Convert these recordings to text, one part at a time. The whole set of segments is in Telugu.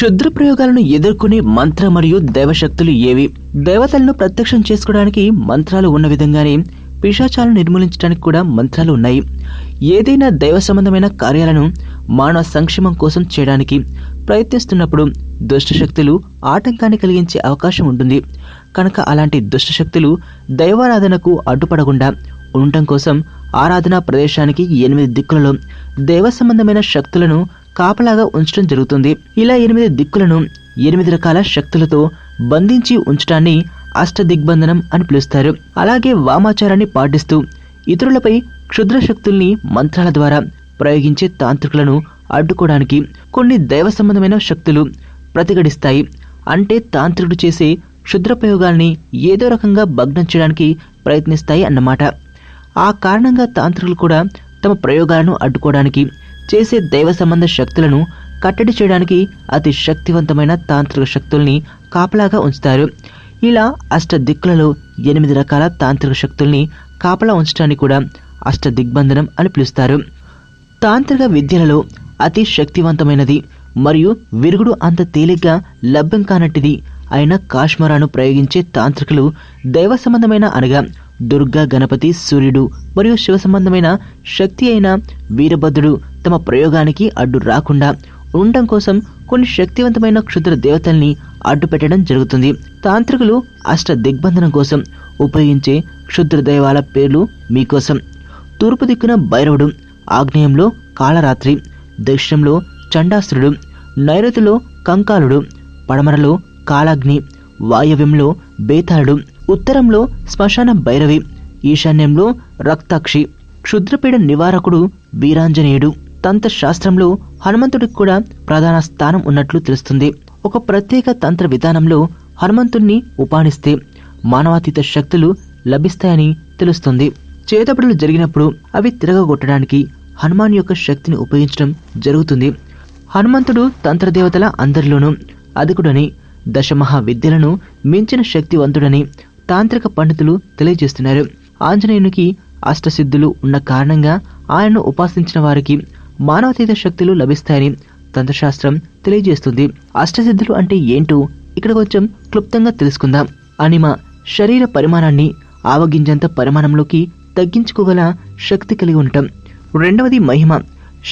క్షుద్ర ప్రయోగాలను ఎదుర్కొనే మంత్ర మరియు దైవశక్తులు ఏవి? దేవతలను ప్రత్యక్షం చేసుకోవడానికి మంత్రాలు ఉన్న విధంగానే పిశాచాలను నిర్మూలించడానికి కూడా మంత్రాలు ఉన్నాయి. ఏదైనా దైవ సంబంధమైన కార్యాలను మానవ సంక్షేమం కోసం చేయడానికి ప్రయత్నిస్తున్నప్పుడు దుష్టశక్తులు ఆటంకాన్ని కలిగించే అవకాశం ఉంటుంది. కనుక అలాంటి దుష్టశక్తులు దైవారాధనకు అడ్డుపడకుండా ఉండటం కోసం ఆరాధనా ప్రదేశానికి ఎనిమిది దిక్కులలో దైవ సంబంధమైన శక్తులను కాపలాగా ఉంచడం జరుగుతుంది. ఇలా ఎనిమిది దిక్కులను ఎనిమిది రకాల శక్తులతో బంధించి ఉంచడాన్ని అష్టదిగ్బంధనం అని పిలుస్తారు. అలాగే వామాచారాన్ని పాటిస్తూ ఇతరులపై క్షుద్ర శక్తుల్ని మంత్రాల ద్వారా ప్రయోగించే తాంత్రికులను అడ్డుకోవడానికి కొన్ని దైవ సంబంధమైన శక్తులు ప్రతిఘటిస్తాయి. అంటే తాంత్రికుడు చేసే క్షుద్ర ప్రయోగాల్ని ఏదో రకంగా భగ్నం చేయడానికి ప్రయత్నిస్తాయి అన్నమాట. ఆ కారణంగా తాంత్రికులు కూడా తమ ప్రయోగాలను అడ్డుకోవడానికి చేసే దైవ సంబంధ శక్తులను కట్టడి చేయడానికి అతి శక్తివంతమైన తాంత్రిక శక్తుల్ని కాపలాగా ఉంచుతారు. ఇలా అష్ట దిక్కులలో ఎనిమిది రకాల తాంత్రిక శక్తుల్ని కాపలా ఉంచడాన్ని కూడా అష్ట దిగ్బంధనం అని పిలుస్తారు. తాంత్రిక విద్యలలో అతి శక్తివంతమైనది మరియు విరుగుడు అంత తేలిగ్గా లభ్యం కానట్టిది అయిన కాశ్మరాను ప్రయోగించే తాంత్రికులు దైవ సంబంధమైన అనగా దుర్గా గణపతి సూర్యుడు మరియు శివ సంబంధమైన శక్తి అయిన వీరభద్రుడు తమ ప్రయోగానికి అడ్డు రాకుండా ఉండటం కోసం కొన్ని శక్తివంతమైన క్షుద్ర దేవతల్ని అడ్డు పెట్టడం జరుగుతుంది. తాంత్రికులు అష్ట దిగ్బంధనం కోసం ఉపయోగించే క్షుద్ర దైవాల పేర్లు మీకోసం. తూర్పు దిక్కున భైరవుడు ఆగ్నేయంలో కాళరాత్రి దక్షిణంలో చండాసురుడు నైరుతిలో కంకాలుడు పడమరలో కాలాగ్ని వాయవ్యంలో బేతాళుడు ఉత్తరంలో శ్మశాన భైరవి ఈశాన్యంలో రక్తాక్షి క్షుద్రపీడ నివారకుడు వీరాంజనేయుడు. తంత్ర శాస్త్రంలో హనుమంతుడికి కూడా ప్రధాన స్థానం ఉన్నట్లు తెలుస్తుంది. ఒక ప్రత్యేక తంత్ర విధానంలో హనుమంతుణ్ణి ఉపానిస్తే మానవాతీత శక్తులు లభిస్తాయని తెలుస్తుంది. చేతపడులు జరిగినప్పుడు అవి తిరగగొట్టడానికి హనుమాన్ యొక్క శక్తిని ఉపయోగించడం జరుగుతుంది. హనుమంతుడు తంత్రదేవతల అందరిలోనూ అధికుడని దశమహా విద్యలను మించిన శక్తివంతుడని తాంత్రిక పండితులు తెలియజేస్తున్నారు. ఆంజనేయునికి అష్టసిద్ధులు ఉన్న కారణంగా ఆయనను ఉపాసించిన వారికి మానవతీత శక్తులు లభిస్తాయని తంత్రశాస్త్రం తెలియజేస్తుంది. అష్టసిద్ధులు అంటే ఏంటో ఇక్కడ కొంచెం క్లుప్తంగా తెలుసుకుందాం. అనిమ శరీర పరిమాణాన్ని ఆవగింజంత పరిమాణంలోకి తగ్గించుకోగల శక్తి కలిగి ఉండటం. రెండవది మహిమ.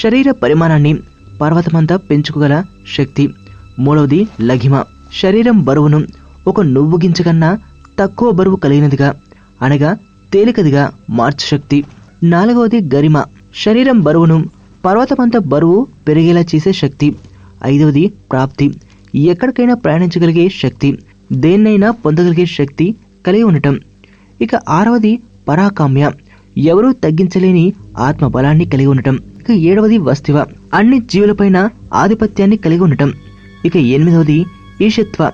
శరీర పరిమాణాన్ని పర్వతమంతా పెంచుకోగల శక్తి. మూడవది లఘిమ. శరీరం బరువును ఒక నువ్వు గింజ కన్నా తక్కువ బరువు కలిగినదిగా అనగా తేలికదిగా మార్చు శక్తి నాలుగవది గరిమ. శరీరం బరువును పర్వతమంత బరువు పెరిగేలా చేసే శక్తి. ఐదవది ప్రాప్తి. ఎక్కడికైనా ప్రయాణించగలిగే శక్తి. దేన్నైనా పొందగలిగే శక్తి కలిగి ఉండటం. ఇక ఆరవది పరాకామ్య. ఎవరూ తగ్గించలేని ఆత్మ బలాన్ని కలిగి ఉండటం. ఇక ఏడవది వస్తివ. అన్ని జీవులపైన ఆధిపత్యాన్ని కలిగి ఉండటం. ఇక ఎనిమిదవది ఈశత్వ.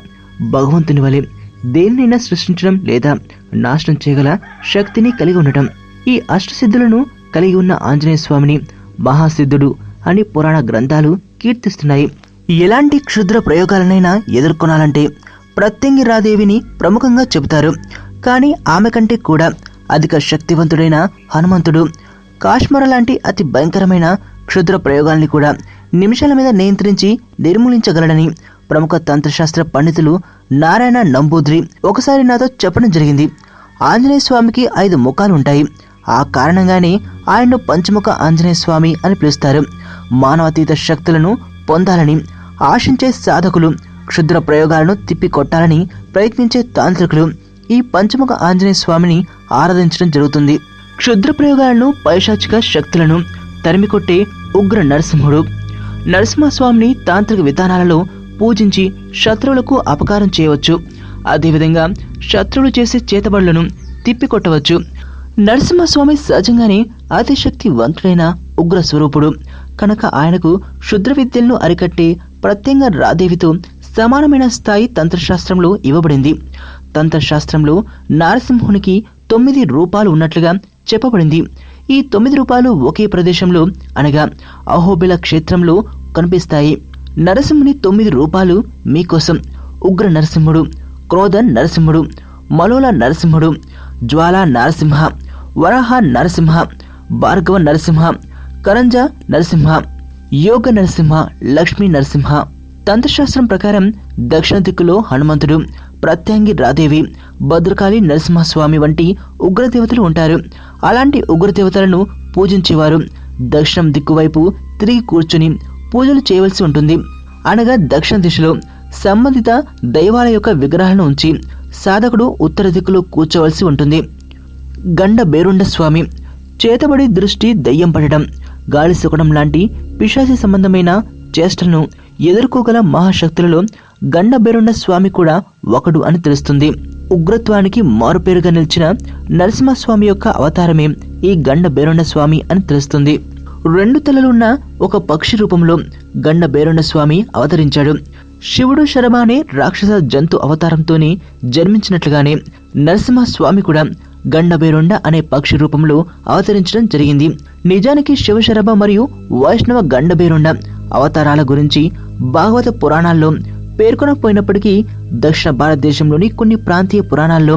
భగవంతుని వలె. దేన్నైనా సృష్టించడం లేదా నాశనం చేయగల శక్తిని కలిగి ఉండటం. ఈ అష్టసిద్ధులను కలిగి ఉన్న ఆంజనేయ స్వామిని మహాసిద్ధుడు అని పురాణ గ్రంథాలు కీర్తిస్తున్నాయి. ఎలాంటి క్షుద్ర ప్రయోగాలనైనా ఎదుర్కొనాలంటే ప్రత్యంగి రాదేవిని ప్రముఖంగా చెబుతారు. కానీ ఆమె కంటే కూడా అధిక శక్తివంతుడైన హనుమంతుడు కాశ్మర లాంటి అతి భయంకరమైన క్షుద్ర ప్రయోగాల్ని కూడా నిమిషాల మీద నియంత్రించి నిర్మూలించగలడని ప్రముఖ తంత్రశాస్త్ర పండితులు నారాయణ నంబూద్రి ఒకసారి నాతో చెప్పడం జరిగింది. ఆంజనేయ స్వామికి ఐదు ముఖాలు ఉంటాయి ఆ కారణంగానే ఆయన్ను పంచముఖ ఆంజనేయ స్వామి అని పిలుస్తారు. మానవాతీత శక్తులను పొందాలని ఆశించే సాధకులు క్షుద్ర ప్రయోగాలను తిప్పికొట్టాలని ప్రయత్నించే తాంత్రికులు ఈ పంచముఖ ఆంజనేయ స్వామిని ఆరాధించడం జరుగుతుంది. క్షుద్ర ప్రయోగాలను పైశాచిక శక్తులను తరిమికొట్టే ఉగ్ర నరసింహుడు నరసింహస్వామిని తాంత్రిక విధానాలలో పూజించి శత్రువులకు అపకారం చేయవచ్చు. అదేవిధంగా శత్రువులు చేసే చేతబడులను తిప్పికొట్టవచ్చు. నరసింహస్వామి సహజంగానే అతిశక్తివంతుడైన ఉగ్ర స్వరూపుడు కనుక ఆయనకు క్షుద్ర విద్యలను అరికట్టే ప్రత్యంగా రాదేవితో సమానమైన స్థాయి తంత్రశాస్త్రంలో ఇవ్వబడింది. తంత్రశాస్త్రంలో నారసింహునికి తొమ్మిది రూపాలు ఉన్నట్లుగా చెప్పబడింది. ఈ తొమ్మిది రూపాలు ఒకే ప్రదేశంలో అనగా అహోబిల క్షేత్రంలో కనిపిస్తాయి. నరసింహుని తొమ్మిది రూపాలు మీకోసం. ఉగ్ర నరసింహుడు క్రోధ నరసింహుడు మలోల నరసింహుడు జ్వాల నరసింహ వరాహ నరసింహ భార్గవ నరసింహ కరంజ నరసింహ యోగ నరసింహ లక్ష్మీ నరసింహ. తంత్రశాస్త్రం ప్రకారం దక్షిణ దిక్కులో హనుమంతుడు ప్రత్యాంగి రాదేవి భద్రకాళి నరసింహస్వామి వంటి ఉగ్రదేవతలు ఉంటారు. అలాంటి ఉగ్రదేవతలను పూజించేవారు. దక్షిణం దిక్కువైపు తిరిగి కూర్చుని పూజలు చేయవలసి ఉంటుంది. అనగా దక్షిణ దిశలో సంబంధిత దైవాల యొక్క విగ్రహాలను ఉంచి సాధకుడు ఉత్తర దిక్కులో కూర్చోవలసి ఉంటుంది. గండ బేరుండ స్వామి చేతబడి దృష్టి దయ్యం పడడం గాలి సుకడం లాంటి పిశాచి సంబంధమైన చేష్టలను ఎదుర్కోగల మహాశక్తులలో గండ బేరుండ స్వామి కూడా ఒకడు అని తెలుస్తుంది. ఉగ్రత్వానికి మారుపేరుగా నిలిచిన నరసింహస్వామి యొక్క అవతారమే ఈ గండ బేరుండ స్వామి అని తెలుస్తుంది. రెండు తలలున్న ఒక పక్షి రూపంలో గండ బేరుండ స్వామి అవతరించాడు. శివుడు శరభ అనే రాక్షస జంతు అవతారంతోనే జన్మించినట్లుగానే నరసింహస్వామి కూడా గండబేరుండ అనే పక్షి రూపంలో అవతరించడం జరిగింది. నిజానికి శివశరభ మరియు వైష్ణవ గండబేరుండ అవతారాల గురించి భాగవత పురాణాల్లో పేర్కొనకపోయినప్పటికీ దక్షిణ భారతదేశంలోని కొన్ని ప్రాంతీయ పురాణాల్లో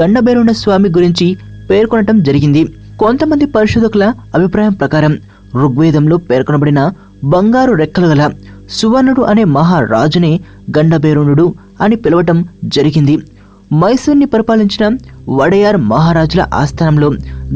గండబేరుండ స్వామి గురించి పేర్కొనటం జరిగింది. కొంతమంది పరిశోధకుల అభిప్రాయం ప్రకారం ఋగ్వేదంలో పేర్కొనబడిన బంగారు రెక్కలు గల సువర్ణుడు అనే మహారాజునే గండబేరుణుడు అని పిలవటం జరిగింది. మైసూర్ని పరిపాలించిన వడయార్ మహారాజుల ఆస్థానంలో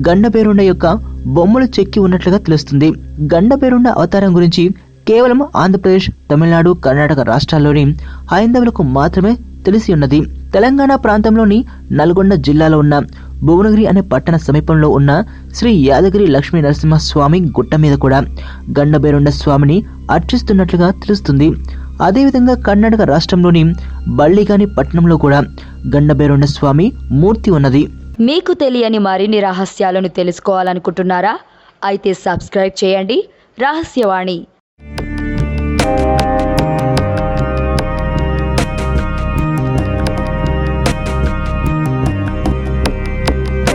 గండబేరుండ యొక్క బొమ్మలు చెక్కి ఉన్నట్లుగా తెలుస్తుంది. గండబేరుండ అవతారం గురించి కేవలం ఆంధ్రప్రదేశ్ తమిళనాడు కర్ణాటక రాష్ట్రాల్లోని హైందవులకు మాత్రమే తెలిసి ఉన్నది. తెలంగాణ ప్రాంతంలోని నల్గొండ జిల్లాలో ఉన్న భువనగిరి అనే పట్టణ సమీపంలో ఉన్న శ్రీ యాదగిరి లక్ష్మీ నరసింహస్వామి గుట్ట మీద కూడా గండబేరుండ స్వామిని అర్చిస్తున్నట్లుగా తెలుస్తుంది. అదేవిధంగా కర్ణాటక రాష్ట్రంలోని బళ్ళిగాని పట్టణంలో కూడా గండబేరుండ స్వామి మూర్తి ఉన్నది. మీకు తెలియని మరిన్ని రహస్యాలను తెలుసుకోవాలనుకుంటున్నారా? అయితే సబ్స్క్రైబ్ చేయండి. రహస్యవాణి.